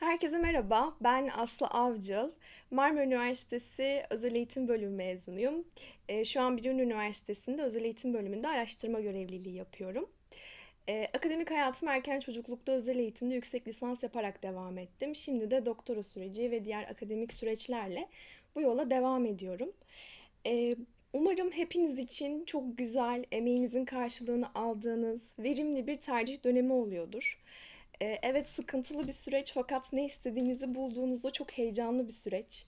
Herkese merhaba, ben Aslı Avcıl. Marmara Üniversitesi Özel Eğitim Bölümü mezunuyum. Ee, Şu an Bilin Üniversitesi'nde Özel Eğitim Bölümünde araştırma görevliliği yapıyorum. Ee, Akademik hayatım erken çocuklukta özel eğitimde yüksek lisans yaparak devam ettim. Şimdi de doktora süreci ve diğer akademik süreçlerle bu yola devam ediyorum. Ee, Umarım hepiniz için çok güzel, emeğinizin karşılığını aldığınız, verimli bir tercih dönemi oluyordur. Ee, Evet sıkıntılı bir süreç fakat ne istediğinizi bulduğunuzda çok heyecanlı bir süreç.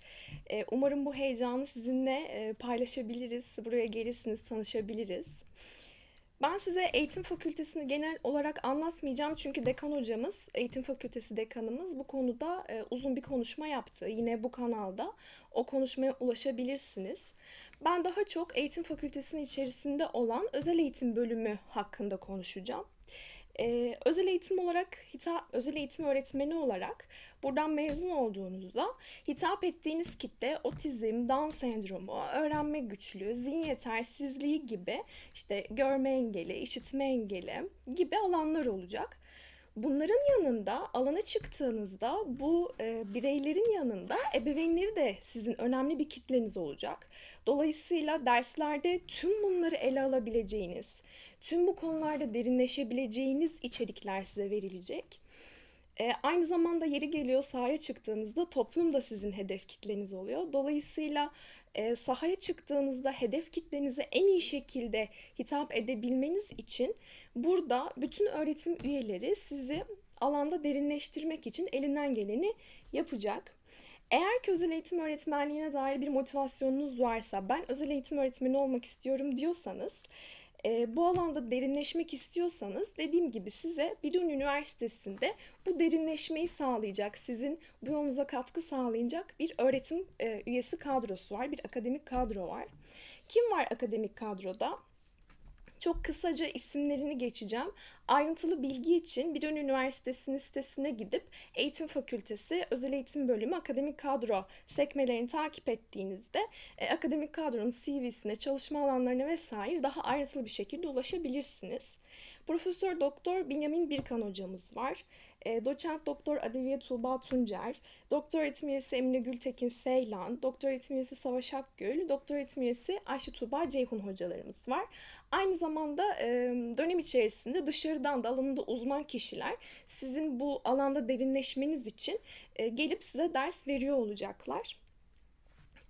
Ee, Umarım bu heyecanı sizinle e, paylaşabiliriz. Buraya gelirsiniz, tanışabiliriz. Ben size eğitim fakültesini genel olarak anlatmayacağım çünkü dekan hocamız, eğitim fakültesi dekanımız bu konuda e, uzun bir konuşma yaptı. Yine bu kanalda o konuşmaya ulaşabilirsiniz. Ben daha çok eğitim fakültesinin içerisinde olan özel eğitim bölümü hakkında konuşacağım. Ee, özel eğitim olarak hitap özel eğitim öğretmeni olarak buradan mezun olduğunuzda hitap ettiğiniz kitle otizm, Down sendromu, öğrenme güçlüğü, zihin yetersizliği gibi işte görme engeli, işitme engeli gibi alanlar olacak. Bunların yanında alana çıktığınızda bu e, bireylerin yanında ebeveynleri de sizin önemli bir kitleniz olacak. Dolayısıyla derslerde tüm bunları ele alabileceğiniz, tüm bu konularda derinleşebileceğiniz içerikler size verilecek. E, aynı zamanda yeri geliyor sahaya çıktığınızda toplum da sizin hedef kitleniz oluyor. Dolayısıyla e, sahaya çıktığınızda hedef kitlenize en iyi şekilde hitap edebilmeniz için burada bütün öğretim üyeleri sizi alanda derinleştirmek için elinden geleni yapacak. Eğer ki özel eğitim öğretmenliğine dair bir motivasyonunuz varsa, ben özel eğitim öğretmeni olmak istiyorum diyorsanız, e, bu alanda derinleşmek istiyorsanız dediğim gibi size Bilun Üniversitesi'nde bu derinleşmeyi sağlayacak, sizin bu yolunuza katkı sağlayacak bir öğretim e, üyesi kadrosu var, bir akademik kadro var. Kim var akademik kadroda? Çok kısaca isimlerini geçeceğim. Ayrıntılı bilgi için Bilon Üniversitesi'nin sitesine gidip Eğitim Fakültesi Özel Eğitim Bölümü akademik kadro sekmelerini takip ettiğinizde e, akademik kadronun CV'sine, çalışma alanlarına vesaire daha ayrıntılı bir şekilde ulaşabilirsiniz. Profesör Doktor Binyamin Birkan hocamız var. E, doçent Doktor Adeviye Tuğba Tuncer, Doktor öğretim üyesi Emine Gültekin Seylan, Doktor öğretim üyesi Savaş Akgül, Doktor öğretim üyesi Ayşe Tuğba Ceyhun hocalarımız var. Aynı zamanda dönem içerisinde dışarıdan da alanında uzman kişiler sizin bu alanda derinleşmeniz için gelip size ders veriyor olacaklar.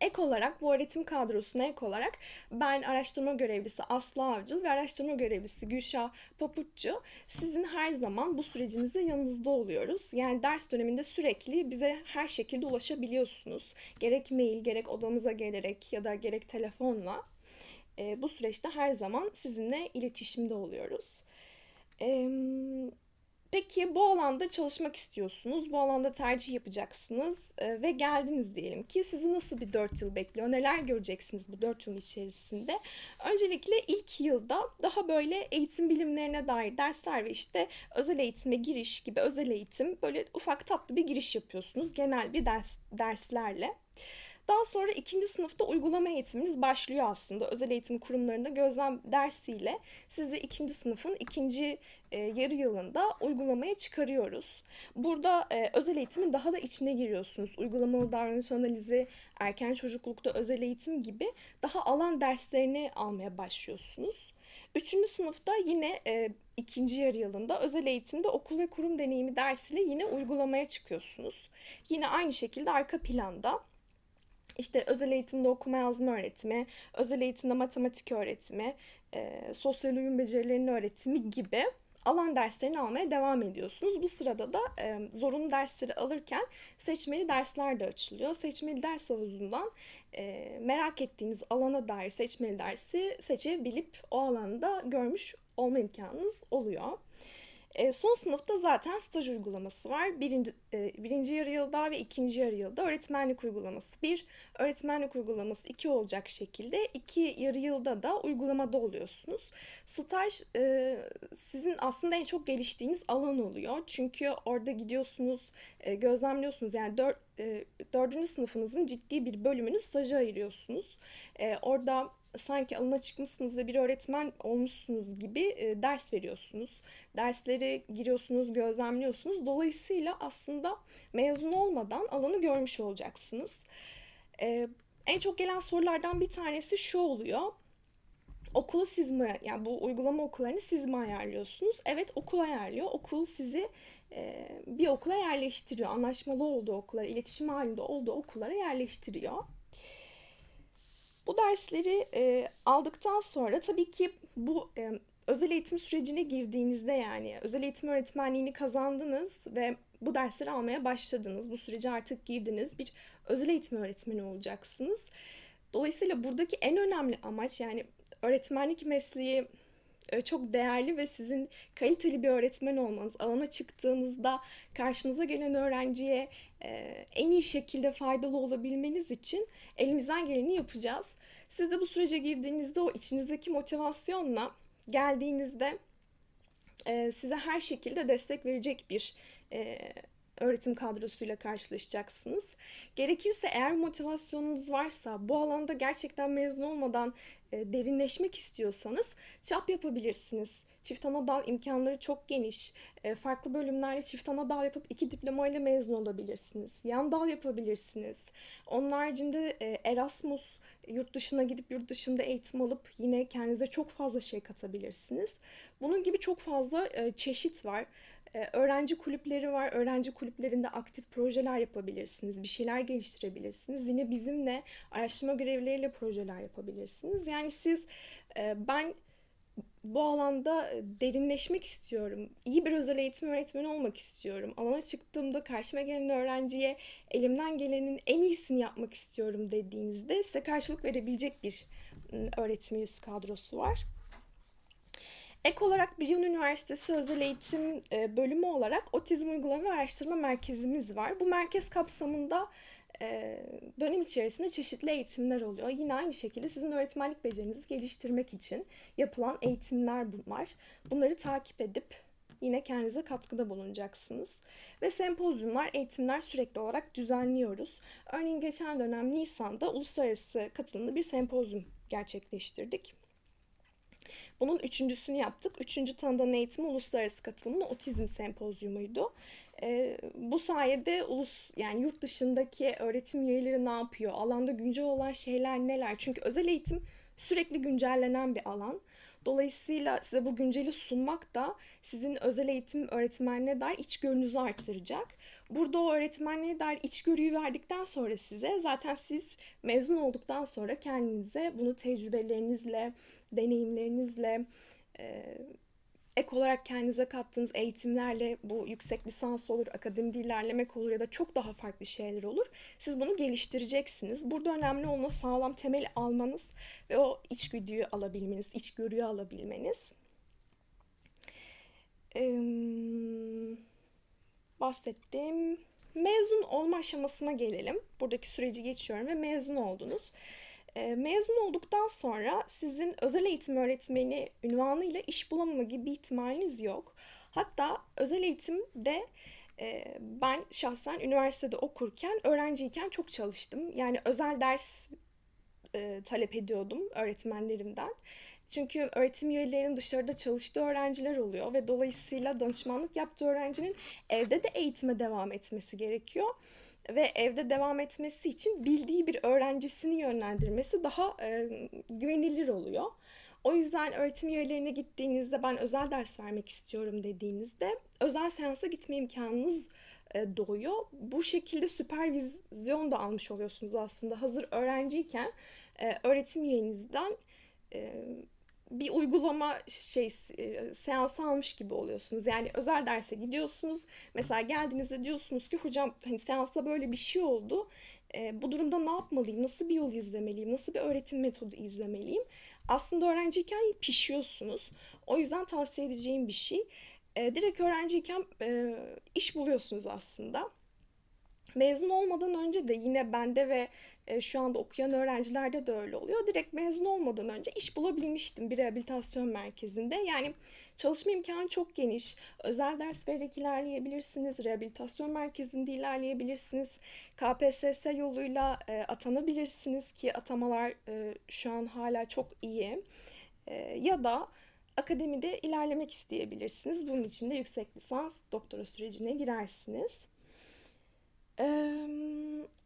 Ek olarak bu öğretim kadrosuna ek olarak ben araştırma görevlisi Aslı Avcıl ve araştırma görevlisi Gülşah Papuççu sizin her zaman bu sürecinizde yanınızda oluyoruz. Yani ders döneminde sürekli bize her şekilde ulaşabiliyorsunuz. Gerek mail, gerek odamıza gelerek ya da gerek telefonla. E, bu süreçte her zaman sizinle iletişimde oluyoruz. E, peki bu alanda çalışmak istiyorsunuz, bu alanda tercih yapacaksınız e, ve geldiniz diyelim ki sizi nasıl bir 4 yıl bekliyor, neler göreceksiniz bu 4 yıl içerisinde? Öncelikle ilk yılda daha böyle eğitim bilimlerine dair dersler ve işte özel eğitime giriş gibi özel eğitim böyle ufak tatlı bir giriş yapıyorsunuz genel bir ders derslerle. Daha sonra ikinci sınıfta uygulama eğitiminiz başlıyor aslında. Özel eğitim kurumlarında gözlem dersiyle sizi ikinci sınıfın ikinci e, yarı yılında uygulamaya çıkarıyoruz. Burada e, özel eğitimin daha da içine giriyorsunuz. Uygulamalı davranış analizi, erken çocuklukta özel eğitim gibi daha alan derslerini almaya başlıyorsunuz. Üçüncü sınıfta yine e, ikinci yarı yılında özel eğitimde okul ve kurum deneyimi dersiyle yine uygulamaya çıkıyorsunuz. Yine aynı şekilde arka planda işte özel eğitimde okuma yazma öğretimi, özel eğitimde matematik öğretimi, e, sosyal uyum becerilerinin öğretimi gibi alan derslerini almaya devam ediyorsunuz. Bu sırada da e, zorunlu dersleri alırken seçmeli dersler de açılıyor. Seçmeli ders havuzundan e, merak ettiğiniz alana dair seçmeli dersi seçebilip o alanda görmüş olma imkanınız oluyor. E, son sınıfta zaten staj uygulaması var. Birinci, e, birinci yarı yılda ve ikinci yarı yılda öğretmenlik uygulaması bir, öğretmenlik uygulaması iki olacak şekilde iki yarı yılda da uygulamada oluyorsunuz. Staj e, sizin aslında en çok geliştiğiniz alan oluyor. Çünkü orada gidiyorsunuz, e, gözlemliyorsunuz. Yani dört, e, dördüncü sınıfınızın ciddi bir bölümünü staja ayırıyorsunuz. E, orada sanki alına çıkmışsınız ve bir öğretmen olmuşsunuz gibi e, ders veriyorsunuz. Derslere giriyorsunuz, gözlemliyorsunuz. Dolayısıyla aslında mezun olmadan alanı görmüş olacaksınız. E, en çok gelen sorulardan bir tanesi şu oluyor. Okulu siz mi, yani bu uygulama okullarını siz mi ayarlıyorsunuz? Evet okul ayarlıyor. Okul sizi e, bir okula yerleştiriyor. Anlaşmalı olduğu okullara, iletişim halinde olduğu okullara yerleştiriyor. Bu dersleri e, aldıktan sonra tabii ki bu e, özel eğitim sürecine girdiğinizde yani özel eğitim öğretmenliğini kazandınız ve bu dersleri almaya başladınız. Bu sürece artık girdiniz. Bir özel eğitim öğretmeni olacaksınız. Dolayısıyla buradaki en önemli amaç yani öğretmenlik mesleği çok değerli ve sizin kaliteli bir öğretmen olmanız, alana çıktığınızda karşınıza gelen öğrenciye e, en iyi şekilde faydalı olabilmeniz için elimizden geleni yapacağız. Siz de bu sürece girdiğinizde o içinizdeki motivasyonla geldiğinizde e, size her şekilde destek verecek bir öğretim kadrosuyla karşılaşacaksınız. Gerekirse eğer motivasyonunuz varsa bu alanda gerçekten mezun olmadan e, derinleşmek istiyorsanız çap yapabilirsiniz. Çift ana dal imkanları çok geniş. E, farklı bölümlerle çift ana dal yapıp iki diploma ile mezun olabilirsiniz. Yan dal yapabilirsiniz. Onun haricinde e, Erasmus yurt dışına gidip yurt dışında eğitim alıp yine kendinize çok fazla şey katabilirsiniz. Bunun gibi çok fazla çeşit var. Öğrenci kulüpleri var. Öğrenci kulüplerinde aktif projeler yapabilirsiniz. Bir şeyler geliştirebilirsiniz. Yine bizimle araştırma görevlileriyle projeler yapabilirsiniz. Yani siz ben bu alanda derinleşmek istiyorum. İyi bir özel eğitim öğretmeni olmak istiyorum. Alana çıktığımda karşıma gelen öğrenciye elimden gelenin en iyisini yapmak istiyorum dediğinizde size karşılık verebilecek bir öğretim üyesi kadrosu var. Ek olarak Biyon Üniversitesi Özel Eğitim e, Bölümü olarak Otizm Uygulama Araştırma Merkezimiz var. Bu merkez kapsamında e, dönem içerisinde çeşitli eğitimler oluyor. Yine aynı şekilde sizin öğretmenlik becerinizi geliştirmek için yapılan eğitimler bunlar. Bunları takip edip yine kendinize katkıda bulunacaksınız. Ve sempozyumlar, eğitimler sürekli olarak düzenliyoruz. Örneğin geçen dönem Nisan'da uluslararası katılımlı bir sempozyum gerçekleştirdik. Bunun üçüncüsünü yaptık. Üçüncü tanıdan eğitimi uluslararası katılımlı otizm sempozyumuydu. E, bu sayede ulus yani yurt dışındaki öğretim üyeleri ne yapıyor? Alanda güncel olan şeyler neler? Çünkü özel eğitim sürekli güncellenen bir alan. Dolayısıyla size bu günceli sunmak da sizin özel eğitim öğretmenine dair içgörünüzü arttıracak. Burada o öğretmenliğe dair içgörüyü verdikten sonra size zaten siz mezun olduktan sonra kendinize bunu tecrübelerinizle, deneyimlerinizle, e, ek olarak kendinize kattığınız eğitimlerle bu yüksek lisans olur, akademide ilerlemek olur ya da çok daha farklı şeyler olur. Siz bunu geliştireceksiniz. Burada önemli olan sağlam temel almanız ve o içgüdüyü alabilmeniz, içgörüyü alabilmeniz. Ee, bahsettim. Mezun olma aşamasına gelelim. Buradaki süreci geçiyorum ve mezun oldunuz. E, mezun olduktan sonra sizin özel eğitim öğretmeni ünvanıyla iş bulamama gibi ihtimaliniz yok. Hatta özel eğitimde e, ben şahsen üniversitede okurken, öğrenciyken çok çalıştım. Yani özel ders e, talep ediyordum öğretmenlerimden. Çünkü öğretim üyelerinin dışarıda çalıştığı öğrenciler oluyor ve dolayısıyla danışmanlık yaptığı öğrencinin evde de eğitime devam etmesi gerekiyor ve evde devam etmesi için bildiği bir öğrencisini yönlendirmesi daha e, güvenilir oluyor. O yüzden öğretim üyelerine gittiğinizde ben özel ders vermek istiyorum dediğinizde özel seansa gitme imkanınız e, doğuyor. Bu şekilde süpervizyon da almış oluyorsunuz aslında. Hazır öğrenciyken e, öğretim üyenizden e, bir uygulama şey e, seansı almış gibi oluyorsunuz. Yani özel derse gidiyorsunuz. Mesela geldiğinizde diyorsunuz ki hocam hani seansta böyle bir şey oldu. E, bu durumda ne yapmalıyım? Nasıl bir yol izlemeliyim? Nasıl bir öğretim metodu izlemeliyim? Aslında öğrenciyken pişiyorsunuz. O yüzden tavsiye edeceğim bir şey. E, direkt öğrenciyken e, iş buluyorsunuz aslında. Mezun olmadan önce de yine bende ve e, şu anda okuyan öğrencilerde de öyle oluyor. Direkt mezun olmadan önce iş bulabilmiştim bir rehabilitasyon merkezinde. Yani Çalışma imkanı çok geniş. Özel ders vererek ilerleyebilirsiniz. Rehabilitasyon merkezinde ilerleyebilirsiniz. KPSS yoluyla e, atanabilirsiniz ki atamalar e, şu an hala çok iyi. Ya da akademide ilerlemek isteyebilirsiniz. Bunun için de yüksek lisans, doktora sürecine girersiniz.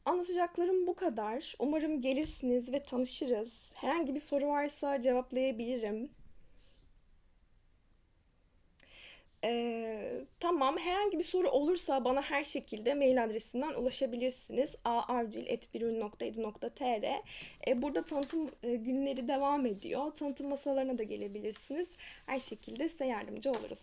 Anlatacaklarım bu kadar. Umarım gelirsiniz ve tanışırız. Herhangi bir soru varsa cevaplayabilirim. Eee, tamam, herhangi bir soru olursa bana her şekilde mail adresinden ulaşabilirsiniz. aavcil.birün.edu.tr e, Burada tanıtım günleri devam ediyor. Tanıtım masalarına da gelebilirsiniz. Her şekilde size yardımcı oluruz.